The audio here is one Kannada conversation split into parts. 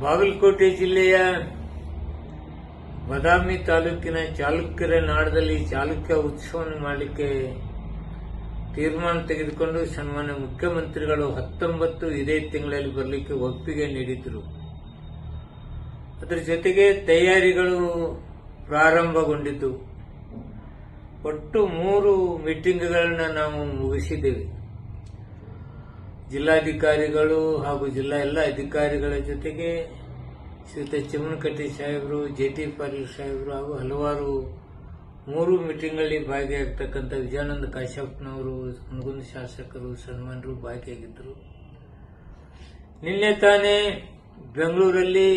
ಬಾಗಲಕೋಟೆ ಜಿಲ್ಲೆಯ ಬದಾಮಿ ತಾಲೂಕಿನ ಚಾಲುಕ್ಯರ ನಾಡದಲ್ಲಿ ಚಾಲುಕ್ಯ ಉತ್ಸವವನ್ನು ಮಾಡಲಿಕ್ಕೆ ತೀರ್ಮಾನ ತೆಗೆದುಕೊಂಡು ಸನ್ಮಾನ್ಯ ಮುಖ್ಯಮಂತ್ರಿಗಳು ಹತ್ತೊಂಬತ್ತು ಇದೇ ತಿಂಗಳಲ್ಲಿ ಬರಲಿಕ್ಕೆ ಒಪ್ಪಿಗೆ ನೀಡಿದರು. ಅದರ ಜೊತೆಗೆ ತಯಾರಿಗಳು ಪ್ರಾರಂಭಗೊಂಡಿದ್ದು. ಒಟ್ಟು ಮೂರು ಮೀಟಿಂಗ್ಗಳನ್ನು ನಾವು ಮುಗಿಸಿದ್ದೇವೆ. ಜಿಲ್ಲಾಧಿಕಾರಿಗಳು ಹಾಗೂ ಜಿಲ್ಲಾ ಎಲ್ಲ ಅಧಿಕಾರಿಗಳ ಜೊತೆಗೆ ಶ್ರೀಯುತ ಚಿಮ್ಮನಕಟ್ಟಿ ಸಾಹೇಬರು ಜೆ ಟಿ ಪಾಟೀಲ್ ಸಾಹೇಬರು ಹಾಗೂ ಹಲವಾರು ಮೂರು ಮೀಟಿಂಗ್ಗಳಲ್ಲಿ ಭಾಗಿಯಾಗ್ತಕ್ಕಂಥ ವಿಜಯಾನಂದ ಕಾಶ್ಯಪ್ನವರು ಮುಗುಂದ ಶಾಸಕರು ಸನ್ಮಾನರು ಭಾಗಿಯಾಗಿದ್ದರು. ನಿನ್ನೆ ತಾನೇ ಬೆಂಗಳೂರಲ್ಲಿ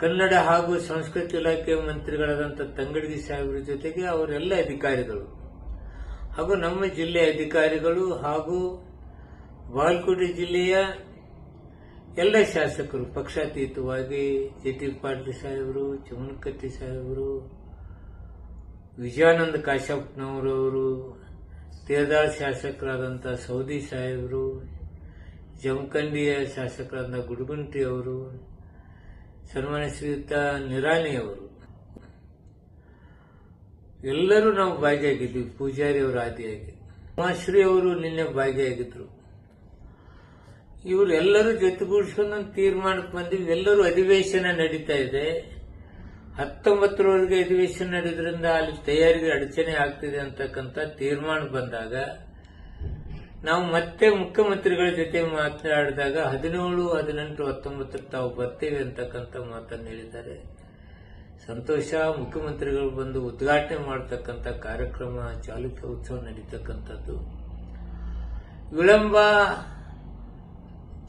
ಕನ್ನಡ ಹಾಗೂ ಸಂಸ್ಕೃತಿ ಇಲಾಖೆ ಮಂತ್ರಿಗಳಾದಂಥ ತಂಗಡಗಿ ಸಾಹೇಬರ ಜೊತೆಗೆ ಅವರೆಲ್ಲ ಅಧಿಕಾರಿಗಳು ಹಾಗೂ ನಮ್ಮ ಜಿಲ್ಲೆಯ ಅಧಿಕಾರಿಗಳು ಹಾಗೂ ಬಾಗಲಕೋಟೆ ಜಿಲ್ಲೆಯ ಎಲ್ಲ ಶಾಸಕರು, ಪಕ್ಷಾತೀತವಾಗಿ ಜೆ ಟಿ ಪಾಟೀಲ್ ಸಾಹೇಬರು ಚಮನಕಟ್ಟಿ ಸಾಹೇಬರು, ವಿಜಯಾನಂದ ಕಾಶ್ಯಪ್ನವರವರು ತೇರ್ದಾಳ್ ಶಾಸಕರಾದಂಥ ಸೌದಿ ಸಾಹೇಬರು, ಜಮಖಂಡಿಯ ಶಾಸಕರಾದ ಗುಡುಗುಂಟಿ ಅವರು, ಸನ್ಮಾನ್ಯ ಶ್ರೀಯುತ ನಿರಾಣಿ ಅವರು. ಎಲ್ಲರೂ ನಾವು ಭಾಗಿಯಾಗಿದ್ವಿ, ಪೂಜಾರಿ ಅವರು ಆದಿಯಾಗಿ. ಉಮಾಶ್ರೀ ಅವರು ನಿನ್ನೆ ಭಾಗಿಯಾಗಿದ್ರು. ಇವರೆಲ್ಲರೂ ಜೊತೆಗೂಡಿಸ್ಕೊಂಡು ಒಂದು ತೀರ್ಮಾನಕ್ಕೆ ಬಂದಿವಿ ಎಲ್ಲರೂ ಅಧಿವೇಶನ ನಡೀತಾ ಇದೆ. ಹತ್ತೊಂಬತ್ತರವರೆಗೆ ಅಧಿವೇಶನ ನಡೆದ್ರಿಂದ ಅಲ್ಲಿ ತಯಾರಿಗೆ ಅಡಚಣೆ ಆಗ್ತಿದೆ ಅಂತಕ್ಕಂಥ ತೀರ್ಮಾನ ಬಂದಾಗ, ನಾವು ಮತ್ತೆ ಮುಖ್ಯಮಂತ್ರಿಗಳ ಜೊತೆ ಮಾತನಾಡಿದಾಗ ಹದಿನೇಳು, ಹದಿನೆಂಟು, ಹತ್ತೊಂಬತ್ತಕ್ಕೆ ತಾವು ಬರ್ತೇವೆ ಅಂತಕ್ಕಂಥ ಮಾತನ್ನು ಹೇಳಿದ್ದಾರೆ. ಸಂತೋಷ, ಮುಖ್ಯಮಂತ್ರಿಗಳು ಬಂದು ಉದ್ಘಾಟನೆ ಮಾಡತಕ್ಕಂಥ ಕಾರ್ಯಕ್ರಮ, ಚಾಲುಕ್ಯ ಉತ್ಸವ ನಡೀತಕ್ಕಂಥದ್ದು. ವಿಳಂಬ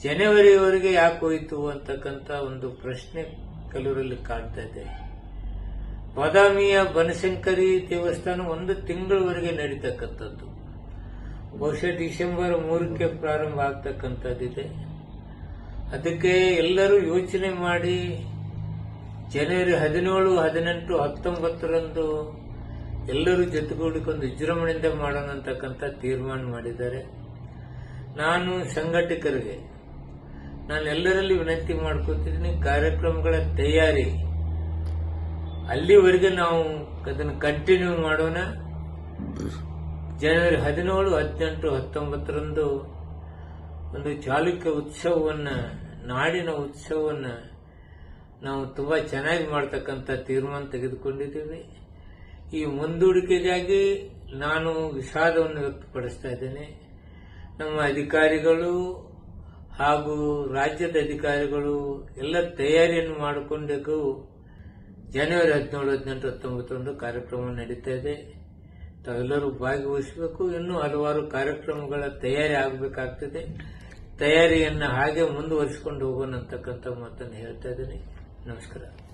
ಜನವರಿವರೆಗೆ ಯಾಕೆ ಹೋಯಿತು ಅಂತಕ್ಕಂಥ ಒಂದು ಪ್ರಶ್ನೆ ಕೆಲವರಲ್ಲಿ ಕಾಡ್ತಾ ಇದೆ. ಬಾದಾಮಿಯ ಬನಶಂಕರಿ ದೇವಸ್ಥಾನ ಒಂದು ತಿಂಗಳವರೆಗೆ ನಡೀತಕ್ಕಂಥದ್ದು. ಬಹುಶಃ ಡಿಸೆಂಬರ್ ಮೂರಕ್ಕೆ ಪ್ರಾರಂಭ ಆಗ್ತಕ್ಕಂಥದ್ದಿದೆ. ಅದಕ್ಕೆ ಎಲ್ಲರೂ ಯೋಚನೆ ಮಾಡಿ ಜನವರಿ ಹದಿನೇಳು, ಹದಿನೆಂಟು, ಹತ್ತೊಂಬತ್ತರಂದು ಎಲ್ಲರೂ ಜೊತೆಗೂಡಿಕೊಂಡು ವಿಜೃಂಭಣೆಯಿಂದ ಮಾಡೋಣ ಅಂತಕ್ಕಂಥ ತೀರ್ಮಾನ ಮಾಡಿದ್ದಾರೆ. ನಾನು ಸಂಘಟಕರಿಗೆ ನಾನು ಎಲ್ಲರಲ್ಲಿ ವಿನಂತಿ ಮಾಡ್ಕೊತಿದ್ದೀನಿ, ಕಾರ್ಯಕ್ರಮಗಳ ತಯಾರಿ. ಅಲ್ಲಿವರೆಗೆ ನಾವು ಅದನ್ನು ಕಂಟಿನ್ಯೂ ಮಾಡೋಣ. ಜನವರಿ ಹದಿನೇಳು, ಹದಿನೆಂಟು, ಹತ್ತೊಂಬತ್ತರಂದು ಒಂದು ಚಾಲುಕ್ಯ ಉತ್ಸವವನ್ನು, ನಾಡಿನ ಉತ್ಸವವನ್ನು ನಾವು ತುಂಬ ಚೆನ್ನಾಗಿ ಮಾಡ್ತಕ್ಕಂಥ ತೀರ್ಮಾನ ತೆಗೆದುಕೊಂಡಿದ್ದೀವಿ. ಈ ಮುಂದೂಡಿಕೆಗಾಗಿ ನಾನು ವಿಷಾದವನ್ನು ವ್ಯಕ್ತಪಡಿಸ್ತಾ ಇದ್ದೇನೆ. ನಮ್ಮ ಅಧಿಕಾರಿಗಳು ಹಾಗೂ ರಾಜ್ಯದ ಅಧಿಕಾರಿಗಳು ಎಲ್ಲ ತಯಾರಿಯನ್ನು ಮಾಡಿಕೊಂಡು ಜನವರಿ ಹದಿನೇಳು, ಹದಿನೆಂಟು ಹತ್ತೊಂಬತ್ತರಂದು ಕಾರ್ಯಕ್ರಮ ನಡೀತಾ ಇದೆ. ತಾವೆಲ್ಲರೂ ಭಾಗವಹಿಸಬೇಕು. ಇನ್ನೂ ಹಲವಾರು ಕಾರ್ಯಕ್ರಮಗಳ ತಯಾರಿ ಆಗಬೇಕಾಗ್ತದೆ. ತಯಾರಿಯನ್ನು ಹಾಗೆ ಮುಂದುವರಿಸಿಕೊಂಡು ಹೋಗೋಣ ಅಂತಕ್ಕಂಥ ಮಾತನ್ನು ಹೇಳ್ತಾ ಇದ್ದೀನಿ. ನಮಸ್ಕಾರ.